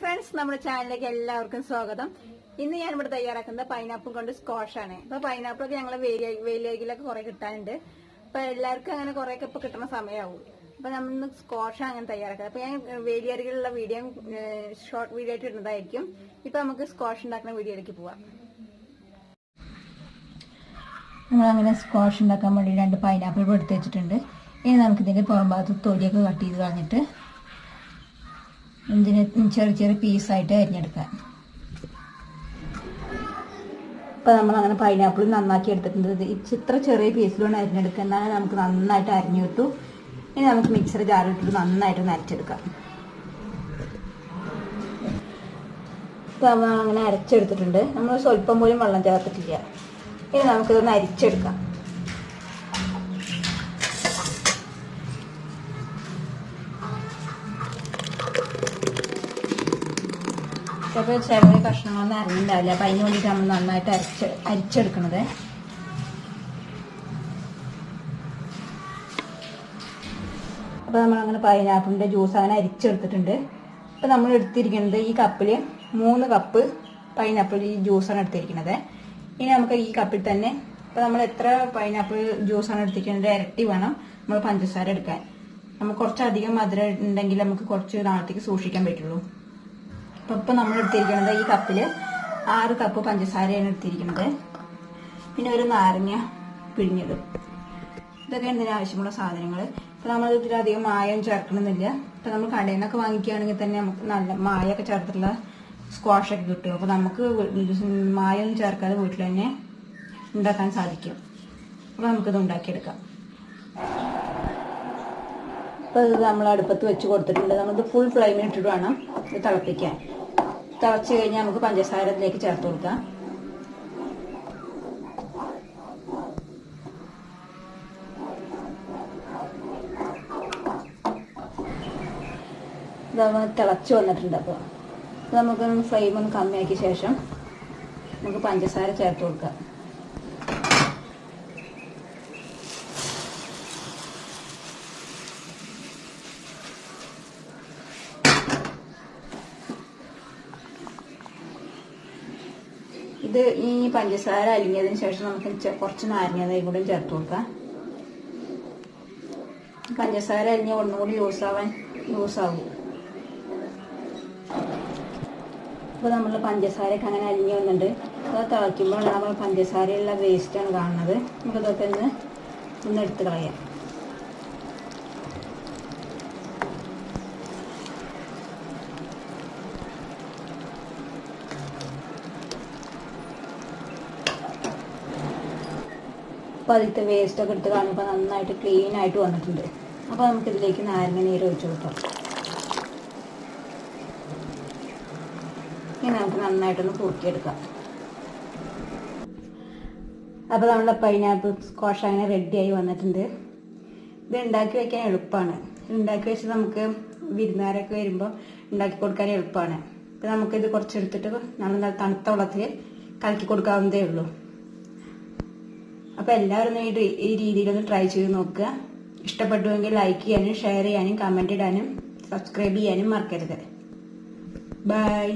Friends നമ്മുടെ ചാനലിലേക്ക് എല്ലാവർക്കും സ്വാഗതം. ഇന്ന് ഞാൻ ഇവിടെ തയ്യാറാക്കുന്നത് പൈനാപ്പിൾ കൊണ്ട് സ്കോഷ് ആണ് ഇപ്പൊ പൈനാപ്പിൾ ഒക്കെ ഞങ്ങൾ വെയിലേക്കിലൊക്കെ കുറെ കിട്ടാനുണ്ട്. അപ്പൊ എല്ലാവർക്കും അങ്ങനെ കുറെ ഒക്കെ ഇപ്പൊ കിട്ടുന്ന സമയമാവും അപ്പൊ നമ്മൾ ഇന്ന് അങ്ങനെ തയ്യാറാക്കുന്നത്. അപ്പൊ ഞാൻ വേലിയരികിലുള്ള വീഡിയോ ഷോർട്ട് വീഡിയോ ആയിട്ട് ഇടുന്നതായിരിക്കും. ഇപ്പൊ നമുക്ക് സ്കോഷ് ഉണ്ടാക്കുന്ന വീഡിയോയിലേക്ക് പോവാം. നമ്മളങ്ങനെ സ്കോഷ് ഉണ്ടാക്കാൻ വേണ്ടി രണ്ട് പൈനാപ്പിൾ എടുത്ത് വെച്ചിട്ടുണ്ട്. ഇനി നമുക്കിതിന്റെ പുറം ഭാഗത്ത് തൊലിയൊക്കെ കട്ട് ചെയ്ത് കളഞ്ഞിട്ട് ഇതിനെ ചെറിയ ചെറിയ പീസായിട്ട് അരിഞ്ഞെടുക്കാം ഇപ്പം നമ്മളങ്ങനെ പൈനാപ്പിൾ നന്നാക്കി എടുത്തിട്ടുണ്ട്. ഇത് ഇത്ര ചെറിയ പീസിലാണ് അരിഞ്ഞെടുക്കുക എന്നാലും നമുക്ക് നന്നായിട്ട് അരിഞ്ഞു കിട്ടു. ഇനി നമുക്ക് മിക്സർ ജാറിട്ടിട്ട് നന്നായിട്ട് നരച്ചെടുക്കാം ഇപ്പം നമ്മൾ അങ്ങനെ അരച്ചെടുത്തിട്ടുണ്ട്. നമ്മൾ സ്വല്പം പോലും വെള്ളം ചേർത്തിട്ടില്ല. ഇനി നമുക്കിതൊന്ന് അരിച്ചെടുക്കാം. ചിലപ്പോൾ ചില കഷ്ണങ്ങളൊന്നും അറിഞ്ഞിട്ടുണ്ടാവില്ല അപ്പം അതിന് വേണ്ടിയിട്ട് നമ്മൾ നന്നായിട്ട് അരച്ച് അരിച്ചെടുക്കണത്. അപ്പോൾ നമ്മളങ്ങനെ പൈനാപ്പിളിന്റെ ജ്യൂസ് അങ്ങനെ അരിച്ചെടുത്തിട്ടുണ്ട്. അപ്പോൾ നമ്മൾ എടുത്തിരിക്കുന്നത് ഈ കപ്പിൽ മൂന്ന് കപ്പ് പൈനാപ്പിൾ ഈ ജ്യൂസാണ് എടുത്തിരിക്കുന്നത്. ഇനി നമുക്ക് ഈ കപ്പിൽ തന്നെ ഇപ്പോൾ നമ്മൾ എത്ര പൈനാപ്പിൾ ജ്യൂസാണ് എടുത്തിരിക്കുന്നത്? ഇരട്ടി വേണം നമ്മൾ പഞ്ചസാര എടുക്കാൻ. നമുക്ക് കുറച്ചധികം മധുരം ഉണ്ടെങ്കിൽ നമുക്ക് കുറച്ച് നാളത്തേക്ക് സൂക്ഷിക്കാൻ പറ്റുള്ളൂ. അപ്പോൾ ഇപ്പം നമ്മൾ എടുത്തിരിക്കുന്നത് ഈ കപ്പിൽ ആറ് കപ്പ് പഞ്ചസാരയാണ് എടുത്തിരിക്കുന്നത്. പിന്നെ ഒരു നാരങ്ങ പിഴിഞ്ഞിടും ഇതൊക്കെ എന്തിനു ആവശ്യമുള്ള സാധനങ്ങൾ ഇപ്പം നമ്മൾ ഇതിലധികം മായം ചേർക്കണമെന്നില്ല. ഇപ്പം നമ്മൾ കടയിൽ നിന്നൊക്കെ വാങ്ങിക്കുകയാണെങ്കിൽ തന്നെ നമുക്ക് നല്ല മായൊക്കെ ചേർത്തിട്ടുള്ള സ്ക്വാഷ് ഒക്കെ കിട്ടും. അപ്പോൾ നമുക്ക് മായം ചേർക്കാതെ വീട്ടിൽ തന്നെ ഉണ്ടാക്കാൻ സാധിക്കും. അപ്പോൾ നമുക്കിത് ഉണ്ടാക്കിയെടുക്കാം. അപ്പോൾ ഇത് നമ്മൾ അടുപ്പത്ത് വെച്ച് കൊടുത്തിട്ടുണ്ട്. നമ്മളിത് ഫുൾ ഫ്ലെയിമിൽ ഇട്ടിട്ട് വേണം ഇത് തിളപ്പിക്കാൻ. തിളച്ച് കഴിഞ്ഞാൽ നമുക്ക് പഞ്ചസാര ഇതിലേക്ക് ചേർത്ത് കൊടുക്കാം. തിളച്ച് വന്നിട്ടുണ്ട് അപ്പോൾ നമുക്ക് ഫ്ലെയിം ഒന്ന് കമ്മിയാക്കിയ ശേഷം നമുക്ക് പഞ്ചസാര ചേർത്ത് കൊടുക്കാം. ഇത് ഈ പഞ്ചസാര അലിഞ്ഞതിന് ശേഷം നമുക്ക് കുറച്ച് കുറച്ച് നാരങ്ങയും കൂടെ ചേർത്ത് കൊടുക്കാം. പഞ്ചസാര അലിഞ്ഞ ഒന്നുകൂടി യൂസ് ആവും. അപ്പോൾ നമ്മൾ പഞ്ചസാരയൊക്കെ അങ്ങനെ അലിഞ്ഞ് വന്നിട്ടുണ്ട്. അത് തിളയ്ക്കുമ്പോൾ നമ്മൾ പഞ്ചസാരയുള്ള വേസ്റ്റാണ് കാണുന്നത്. നമുക്കതൊക്കെ ഒന്ന് ഒന്ന് എടുത്ത് കളയാം. അപ്പോൾ അതിലത്തെ വേസ്റ്റൊക്കെ എടുത്ത് കാണുമ്പോൾ നന്നായിട്ട് ക്ലീൻ ആയിട്ട് വന്നിട്ടുണ്ട്. അപ്പോൾ നമുക്കിതിലേക്ക് നാരങ്ങ നീര് ഒഴിച്ചു കൊടുക്കാം. ഇനി നമുക്ക് നന്നായിട്ടൊന്ന് കുറുക്കിയെടുക്കാം. അപ്പോൾ നമ്മുടെ പൈനാപ്പിൾ സ്ക്വാഷ് അങ്ങനെ റെഡിയായി വന്നിട്ടുണ്ട്. ഇത് ഉണ്ടാക്കി വെക്കാൻ എളുപ്പമാണ് ഉണ്ടാക്കി വെച്ച് നമുക്ക് വിരുന്നുകാരൊക്കെ വരുമ്പോൾ ഉണ്ടാക്കി കൊടുക്കാൻ എളുപ്പമാണ് അപ്പോൾ നമുക്കിത് കുറച്ചെടുത്തിട്ട് നല്ല തണുത്ത വെള്ളത്തിൽ കലക്കി കൊടുക്കാവുന്നതേ ഉള്ളൂ. അപ്പോൾ എല്ലാവരും ഈ ഈ രീതിയിലൊന്ന് ട്രൈ ചെയ്ത് നോക്കുക. ഇഷ്ടപ്പെട്ടുവെങ്കിൽ ലൈക്ക് ചെയ്യാനും ഷെയർ ചെയ്യാനും കമന്റ് ഇടാനും സബ്സ്ക്രൈബ് ചെയ്യാനും മറക്കരുത്. ബൈ